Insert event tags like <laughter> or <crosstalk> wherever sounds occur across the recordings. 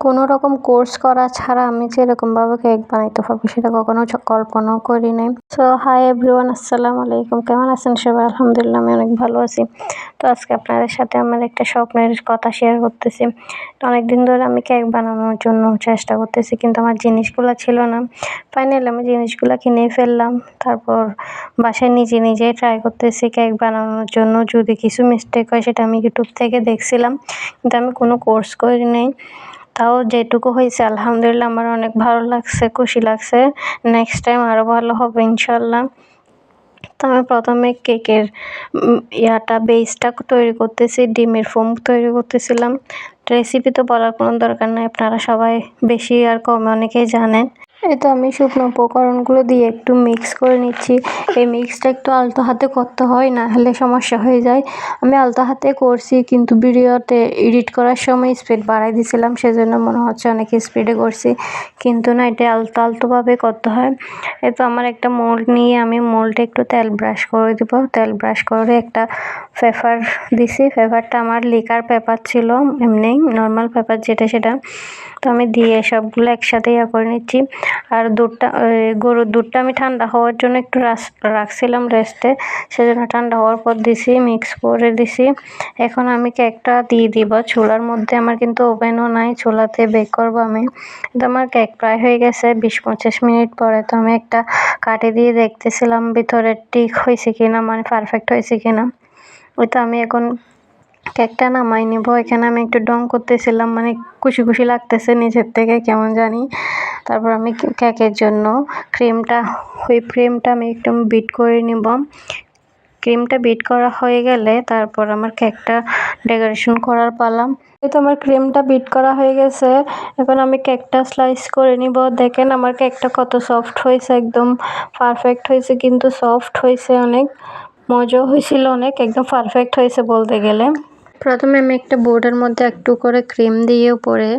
কোনো রকম কোর্স করা ছাড়া আমি যে এরকমভাবে কেক বানাইতে পারব সেটা কখনো কল্পনাও করি নাই। সো হাই এভরিওয়ান আসসালামু আলাইকুম। কেমন আছেন সবাই? আলহামদুলিল্লাহ, আমি অনেক ভালো আছি। তো আজকে আপনাদের সাথে আমার একটা স্বপ্নের কথা শেয়ার করতেছি। তো অনেকদিন ধরে আমি কেক বানানোর জন্য চেষ্টা করতেছি, কিন্তু আমার জিনিসগুলো ছিল না। ফাইনালি আমি জিনিসগুলো কিনে ফেললাম। তারপর বাসায় নিজে নিজেই ট্রাই করতেছি কেক বানানোর জন্য। যদি কিছু মিস্টেক হয়, সেটা আমি ইউটিউব থেকে দেখছিলাম। কিন্তু আমি কোনো কোর্স করি নাই। তাও যেটুকু হয়েছে, আলহামদুলিল্লাহ আমার অনেক ভালো লাগছে, খুশি লাগছে। নেক্সট টাইম আরও ভালো হবে ইনশাল্লাহ তো আমি প্রথমে কেকের ইয়াটা বেসটা তৈরি করতেছি, ডিমের ফোম তৈরি করতেছিলাম। রেসিপি তো বলার কোনো দরকার নাই, আপনারা সবাই বেশি আর কম অনেকেই জানেন। তো আমি শুকনো উপকরণগুলো দিয়ে একটু মিক্স করে নিচ্ছি। এই মিক্সটা একটু আলতো হাতে করতে হয়, না হলে সমস্যা হয়ে যায়। আমি আলতো হাতে করছি, কিন্তু ভিডিওতে এডিট করার সময় স্পিড বাড়াই দিয়েছিলাম সেজন্য মনে হচ্ছে অনেক স্পিডে করছি। কিন্তু না, এটা আলতো আলতোভাবে করতে হয়। এ তো আমার একটা মোল্ড নিয়ে আমি মোল্ডে একটু তেল ব্রাশ করে দেবো। তেল ব্রাশ করে একটা পেপার দিছি। পেপারটা আমার লিকার পেপার ছিল, এমনি নর্মাল পেপার যেটা সেটা। তো আমি দিয়ে সবগুলো একসাথে ইয়া করে নিচ্ছি। আর দুধটা গরুর দুধটা আমি ঠান্ডা হওয়ার জন্য একটু রাখছিলাম রেস্টে সেজন্য ঠান্ডা হওয়ার পর দিছি মিক্স করে দিছি। এখন আমি কেকটা দিয়ে দিব। চুলার মধ্যে আমার কিন্তু ওভেনও নাই, চুলাতে বেক করব আমি। কিন্তু আমার কেক প্রায় হয়ে গেছে, বিশ পঁচিশ মিনিট পরে তো আমি একটা কাটে দিয়ে দেখতেছিলাম ভিতরে ঠিক হয়েছে কিনা মানে পারফেক্ট হয়েছে কিনা। ওই তো আমি এখন কেকটা নামাই নিব। এখানে আমি একটু ডং করতেছিলাম মানে খুশি খুশি লাগতেছে নিজের থেকে, কেমন জানি। তারপর আমি কেকের জন্য ক্রিমটা ওই ক্রিমটা আমি একটু বিট করে নিব। ক্রিমটা বিট করা হয়ে গেলে তারপর আমার কেকটা ডেকোরেশন করার পালাম এই তো আমার ক্রিমটা বিট করা হয়ে গেছে, এখন আমি কেকটা স্লাইস করে নিব। দেখেন আমার কেকটা কত সফট হয়েছে, একদম পারফেক্ট হয়েছে, কিন্তু সফট হয়েছে অনেক। মজাও হয়েছিল অনেক, একদম পারফেক্ট হয়েছে বলতে গেলে। প্রথমে আমি একটা বোর্ডের মধ্যে একটু করে ক্রিম দিয়ে উপরে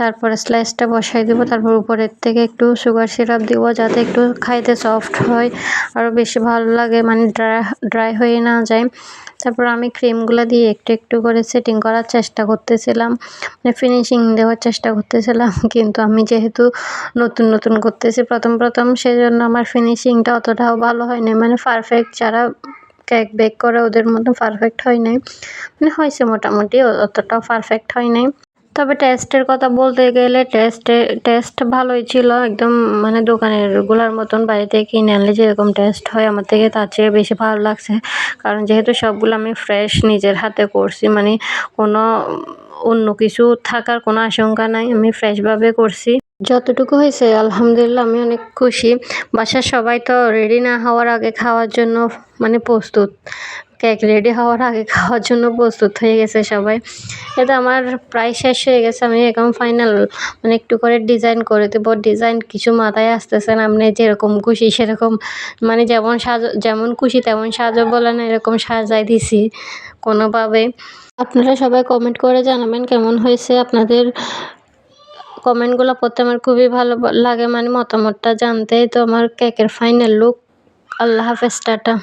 তারপরে স্লাইসটা বসাই দেবো। তারপর উপরের থেকে একটু সুগার সিরাপ দিব যাতে একটু খাইতে সফট হয় আরও বেশি ভালো লাগে মানে ড্রাই ড্রাই হয়ে না যায়। তারপর আমি ক্রিমগুলো দিয়ে একটু একটু করে সেটিং করার চেষ্টা করতেছিলাম। মানে ফিনিশিং দেওয়ার চেষ্টা করতেছিলাম, <laughs> কিন্তু আমি যেহেতু নতুন নতুন করতেছি প্রথম প্রথম, সেজন্য আমার ফিনিশিংটা অতটাও ভালো হয়নি মানে পারফেক্ট যারা কেক বেক করে ওদের মতো পারফেক্ট হয় নাই। মানে হয়েছে মোটামুটি, অতটাও পারফেক্ট হয় নাই। তবে টেস্টের কথা বলতে গেলে টেস্টে টেস্ট ভালোই ছিল। একদম মানে দোকানেরগুলার মতন বাড়িতে কিনে আনলে যেরকম টেস্ট হয়, আমার থেকে তার চেয়ে বেশি ভালো লাগছে। কারণ যেহেতু সবগুলো আমি ফ্রেশ নিজের হাতে করছি মানে কোনো অন্য কিছু থাকার কোনো আশঙ্কা নাই, আমি ফ্রেশভাবে করছি। যতটুকু হয়েছে, আলহামদুলিল্লাহ আমি অনেক খুশি। বাসার সবাই তো রেডি না হওয়ার আগে খাওয়ার জন্য মানে প্রস্তুত। কেক রেডি হওয়ার আগে খাওয়ার জন্য প্রস্তুত হয়ে গেছে সবাই। এটা আমার প্রায় শেষ হয়ে গেছে, আমি এখন ফাইনাল মানে একটু করে ডিজাইন করে দেবো। ডিজাইন কিছু মাথায় আসতেছে না আপনি যেরকম খুশি সেরকম মানে যেমন সাজ, যেমন খুশি তেমন সাজো বলে না, এরকম সাজাই দিছি কোনোভাবে। আপনারা সবাই কমেন্ট করে জানাবেন কেমন হয়েছে। আপনাদের কমেন্টগুলো পড়তে আমার খুবই ভালো লাগে মানে মতামতটা জানতে। তো আমার কেকের ফাইনাল লুক আল্লাহ হাফেজ, টাটা।